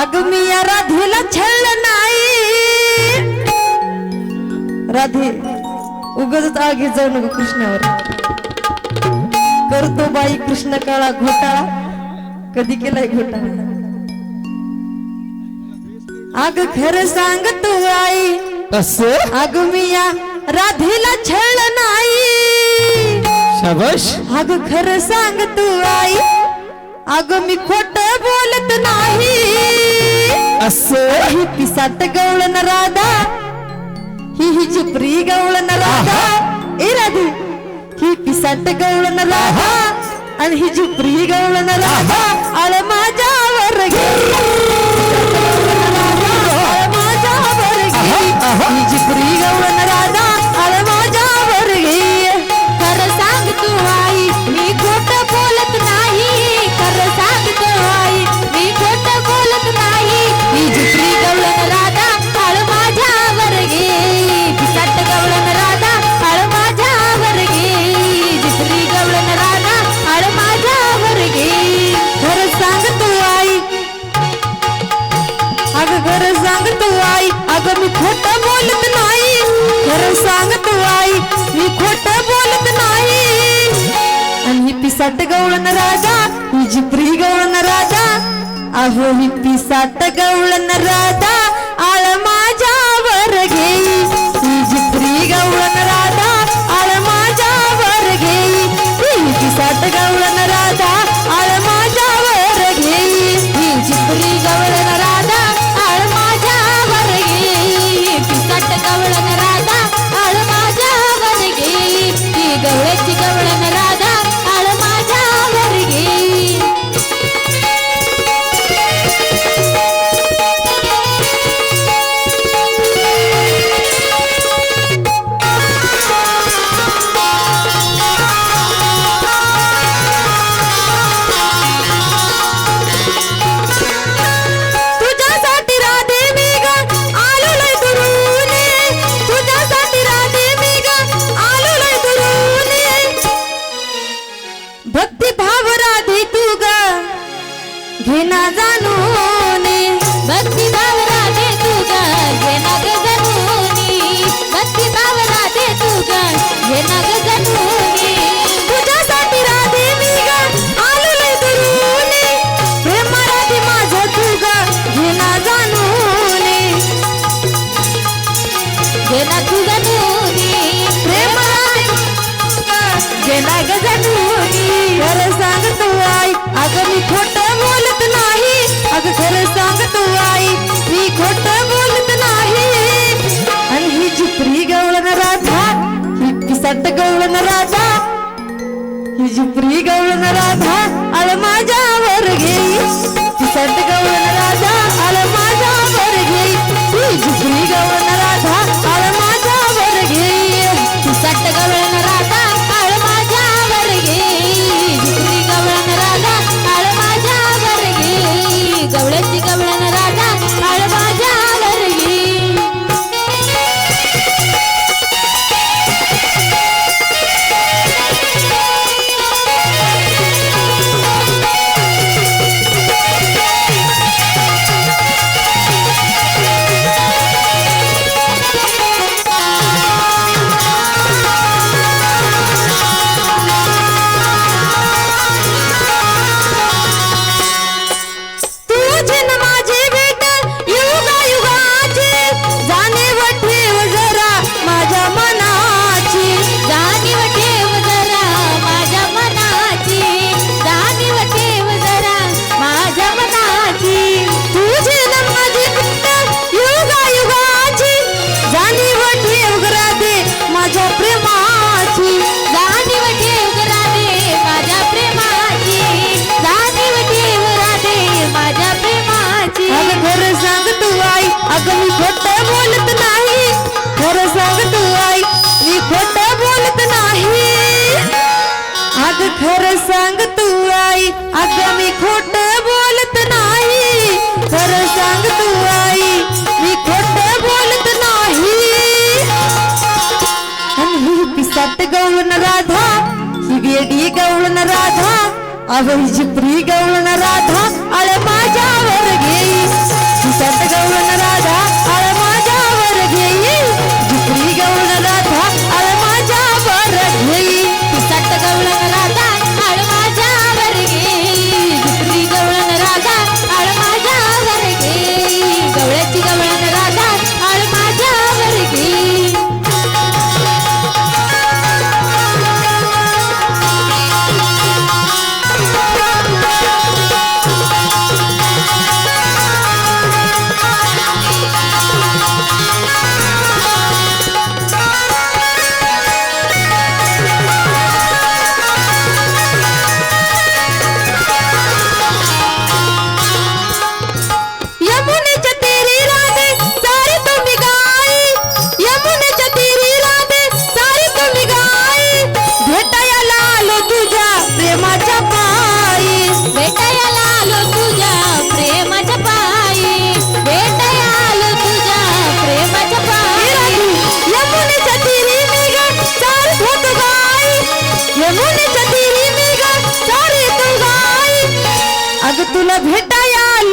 अग मी या राधेला छळलं नाही. राधे उगच आगे जाऊ नको कृष्णावर. करतो बाई कृष्ण काळा घोटाळा. कधी केलाय घोटाळा? अग खरं सांग तू आई. असं अग मी या राधेला छळलं नाही. शाबाश. अग खरं सांग तू आई. अग मी खोट बोलत नाही. असं ही पिसाट गवळण राधा ही ही चिपरी गवळण राधा ए राधे ही पिसाट गवळण राधा आणि ही झुपरी गवळण राधा आळ माझ्यावर घे माझ्यावर घे ही झुपरी गवळण आणि गवळण राजा तुझी जिपरी गवळण राजा. अहो हिप्पी पिसाट गवळण राजा. अगं खरं सांग तू आई मी खोट बोलत नाही. आणि ही गवळण राधा ही पिसाट गवळण राधा. ही गवळण राधा आळ माझ्यावर घेई पिसाट गवळण सांग तू आई अगं मी खोट बोलत नाही. खरं सांग तू आई मी खोट बोलत नाही. आणि ही गवळण राधा ही वेडी गवळण राधा अहो प्री झिपरी गवळण राधा.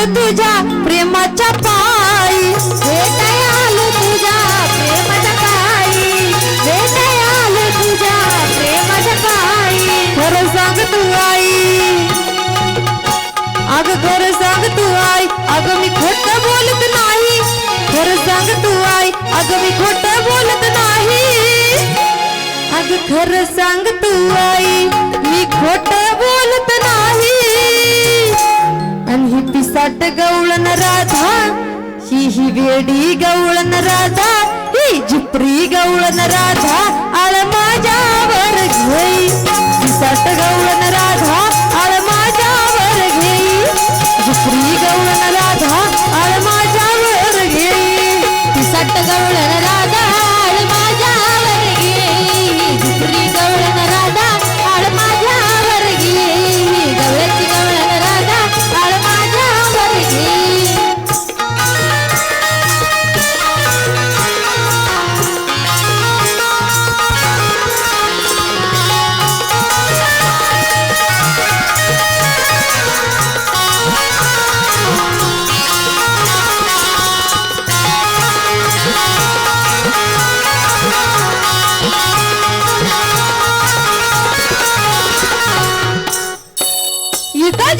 आलो तुझ्या प्रेमाच्या पायी. भेटाया आलो तुझ्या प्रेमाच्या पायी. आलो तुझ्या प्रेमाच्या पायी. खरं सांग तू आई. अग खरं सांग तू आई. अग मी खोट बोलत नाही. खरं सांग तू आई. अग मी खोट बोलत नाही. अग खरं सांग तू आई. मी खोट बोलत नाही. ही पिसाट गवळण राधा ही ही वेडी गवळण राधा ही जिपरी गवळण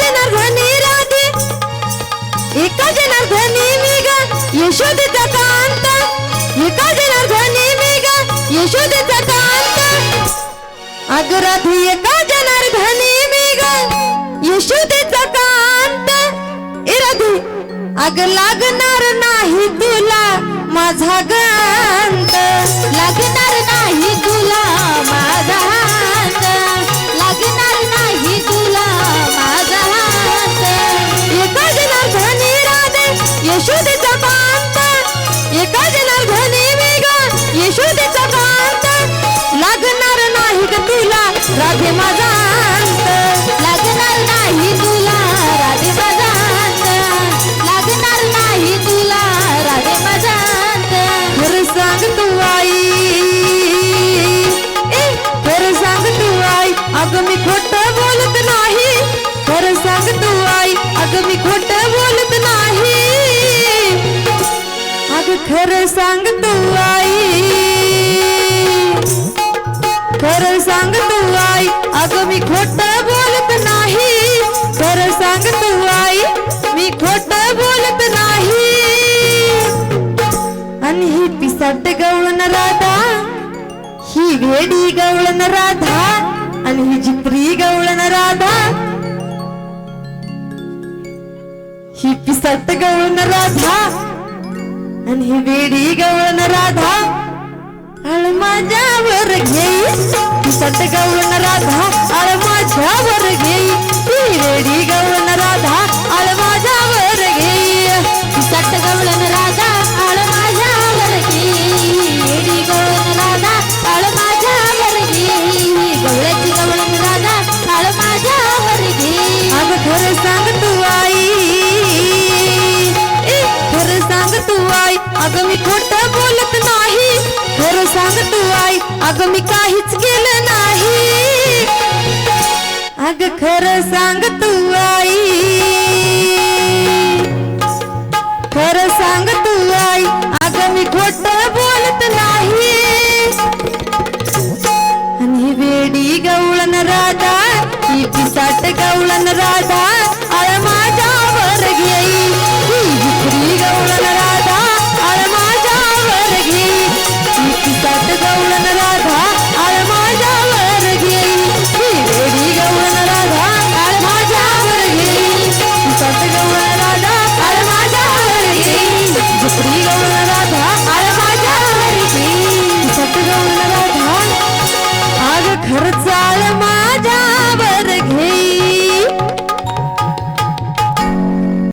एका जनार्दनी राधे. एका जनार्दनी मी ग यशोदेचा कांत एका जनार्दनी मी ग यशोदेचा कांत अग राधे एका जनार्दनी मी ग यशोदेचा कांत ए राधे अग लागणार नाही तुला माझा गांत राधे माझा अंत लागणार नाही तुला राधे माझा हात लागणार नाही तुला राधे माझा हात खरं सांग तू आई खरं सांग तू आई अगं मी खोट बोलत नाही. खरं सांग तू आई अगं मी खोट बोलत नाही. अगं खरं सांग तू आई आणि ही पिसाट गवळण राधा ही वेडी गवळण राधा आणि ही जिपरी गवळण राधा. ही पिसाट गवळण राधा आणि ही वेडी गवळण राधा. आळ माझ्यावर घेई पिसाट गवळण राधा आळ माझ्यावर घेई ती वेडी अगं मी खोट बोलत नाही. खरं सांगतो आई अगं मी काहीच केलं नाही. अग खरं सांग तू आई. खरं सांग तू आई अगं मी खोट बोलत नाही. आणि वेडी गवळण राधा ही पिसाट गवळण राधा.